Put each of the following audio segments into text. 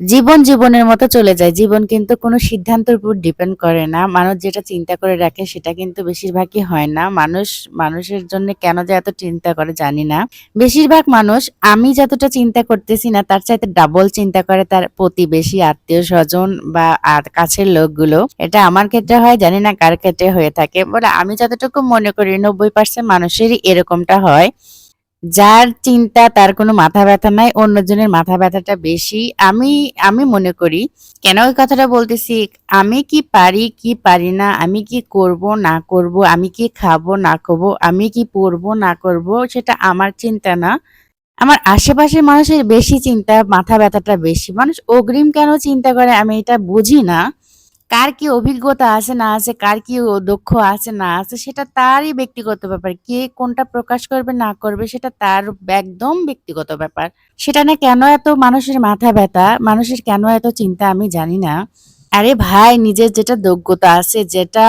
জীবন জীবনের মতো চলে যায়। জীবন কিন্তু কোনো সিদ্ধান্তের উপর ডিপেন্ড করে না। মানুষ যেটা চিন্তা করে রাখে সেটা কিন্তু বেশিরভাগই হয় না। মানুষ মানুষের জন্য কেন যে এত চিন্তা করে জানি না। বেশিরভাগ মানুষ আমি যতটা চিন্তা করতেছি না তার চাইতে ডাবল চিন্তা করে তার প্রতিবেশী, আত্মীয় স্বজন বা কাছের লোকগুলো। এটা আমার ক্ষেত্রে হয় জানি না কার ক্ষেত্রে হয়ে থাকে। বলে আমি যতটুকু মনে করি ৯০% মানুষেরই এরকমটা হয়। যার চিন্তা তার কোনো মাথা ব্যথা নাই, অন্যজনের মাথা ব্যথাটা বেশি। আমি আমি মনে করি কেন ওই কথাটা বলতেছি, আমি কি পারি, কি পারি না, আমি কি করব, না করব, আমি কি খাব, না খাব, আমি কি পড়ব, না করব সেটা আমার চিন্তা না। আমার আশেপাশের মানুষের বেশি চিন্তা, মাথা ব্যথাটা বেশি। মানুষ অগ্রিম কেন চিন্তা করে আমি এটা বুঝি না। কার কি অভিজ্ঞতা আছে না আছে, কার কি দক্ষ আছে না আছে সেটা তারই ব্যক্তিগত ব্যাপার। কে কোনটা প্রকাশ করবে না করবে সেটা তার একদম ব্যক্তিগত ব্যাপার। সেটা না কেন এত মানুষের মাথা ব্যথা, মানুষের কেন এত চিন্তা আমি জানি না। আরে ভাই নিজের যেটা যোগ্যতা আছে, যেটা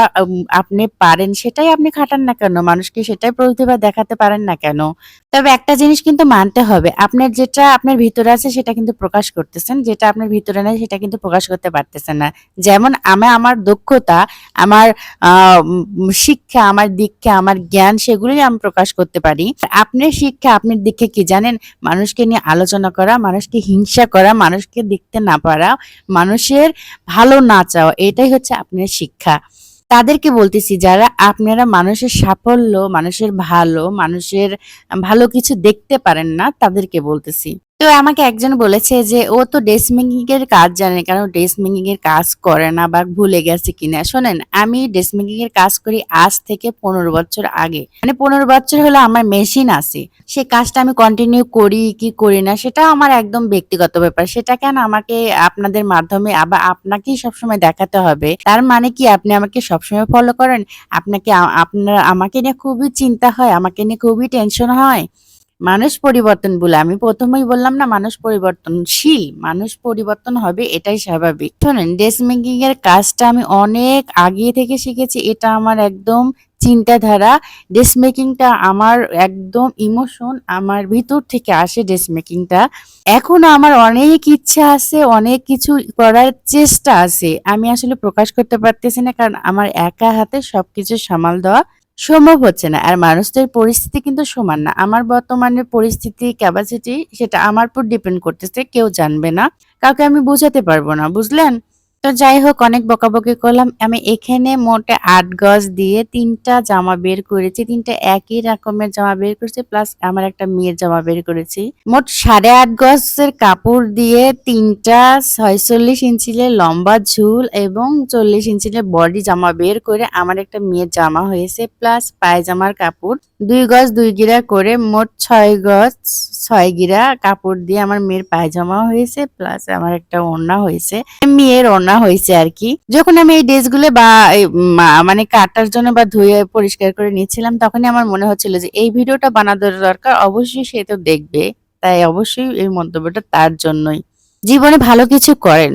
আপনি পারেন সেটাই আপনি খাটান না কেন? মানুষকে সেটাই প্রতিভা দেখাতে পারেন না কেন? তবে একটা জিনিস কিন্তু মানতে হবে। আপনার যেটা আপনার ভিতরে আছে সেটা কিন্তু প্রকাশ করতেছেন। যেটা আপনার ভিতরে নাই সেটা কিন্তু প্রকাশ করতে পারতেছেন না। যেমন আমি আমার দক্ষতা, আমার শিক্ষা, আমার দীক্ষা, আমার জ্ঞান সেগুলোই আমি প্রকাশ করতে পারি। আপনার শিক্ষা, আপনার দীক্ষা কি জানেন? মানুষকে নিয়ে আলোচনা করা, মানুষকে হিংসা করা, মানুষকে দেখতে না পারা, মানুষের ভালো না চাওয়া এটাই হচ্ছে আপনার শিক্ষা। তাদেরকে বলতেছি যারা আপনারা মানুষের সাফল্য, মানুষের ভালো, মানুষের ভালো কিছু দেখতে পারেন না তাদেরকে বলতেছি। তো আমাকে একজন বলেছে যে ও তো ড্রেস মেকিং এর কাজ জানে কারণ ড্রেস মেকিং এর কাজ করে না বা ভুলে গেছে কিনা। শোনেন আমি ড্রেস মেকিং এর কাজ করি আজ থেকে ১৫ বছর আগে। মানে ১৫ বছর হলো আমার মেশিন আছে। সে কাজটা আমি কন্টিনিউ করি কি করি না সেটা আমার একদম ব্যক্তিগত ব্যাপার। সেটা কেন আমাকে আপনাদের মাধ্যমে আবার আপনাকেই সবসময় দেখাতে হবে? তার মানে কি আপনি আমাকে সবসময় ফলো করেন? আপনাকে আপনার আমাকে নিয়ে খুবই চিন্তা হয়, আমাকে নিয়ে খুবই টেনশন হয়? মানুষ পরিবর্তন বলে আমি প্রথমেই বললাম না মানুষ পরিবর্তনশীল। মানুষ পরিবর্তন হবে এটাই স্বাভাবিক। শোনেন ড্রেস মেকিং এর কাজটা আমি অনেক আগে থেকে শিখেছি। এটা আমার একদম চিন্তাধারা। ড্রেস মেকিংটা আমার একদম ইমোশন আমার ভিতর থেকে আসে ড্রেস মেকিংটা। এখনও আমার অনেক ইচ্ছা আছে, অনেক কিছু করার চেষ্টা আছে। আমি আসলে প্রকাশ করতে পারতেছি না কারণ আমার একা হাতে সবকিছু সামাল দেওয়া সম্ভব হচ্ছে না। আর মানুষদের পরিস্থিতি কিন্তু সমান না। আমার বর্তমানে পরিস্থিতি, ক্যাপাসিটি সেটা আমার উপর ডিপেন্ড করতেছে। কেউ জানবে না। কাউকে আমি বোঝাতে পারব না। বুঝলেন? তো যাই হোক, অনেক বকাবকি করলাম। আমি এখানে মোটে আট গজ দিয়ে তিনটা জামা বের করেছি। তিনটা একই রকমের জামা বের করেছি, প্লাস আমার একটা মেয়ের জামা বের করেছি। মোট ৮.৫ গজের কাপড় দিয়ে ৩ টা ৪৬ ইঞ্চিলের লম্বা ঝুল এবং ৪০ ইঞ্চিলের বডি জামা বের করে আমার একটা মেয়ের জামা হয়েছে, প্লাস পায়জামার কাপড় দুই গজ, দুই গিরা করে মোট ছয় গজ, ছয় গিরা কাপড় দিয়ে আমার মেয়ের পায়জামাও হয়েছে, প্লাস আমার একটা ওড়না হয়েছে। মেয়ের ওড়না হয়েছে আর কি যখন আমি এই ড্রেসগুলো বা মানে কাটার জন্য বা ধুয়ে পরিষ্কার করে নিচ্ছিলাম, তখনই আমার মনে হচ্ছিল যে এই ভিডিওটা বানানোর দরকার। অবশ্যই সে তো দেখবে। তাই অবশ্যই এই মন্তব্যটা তার জন্যই। জীবনে ভালো কিছু করেন।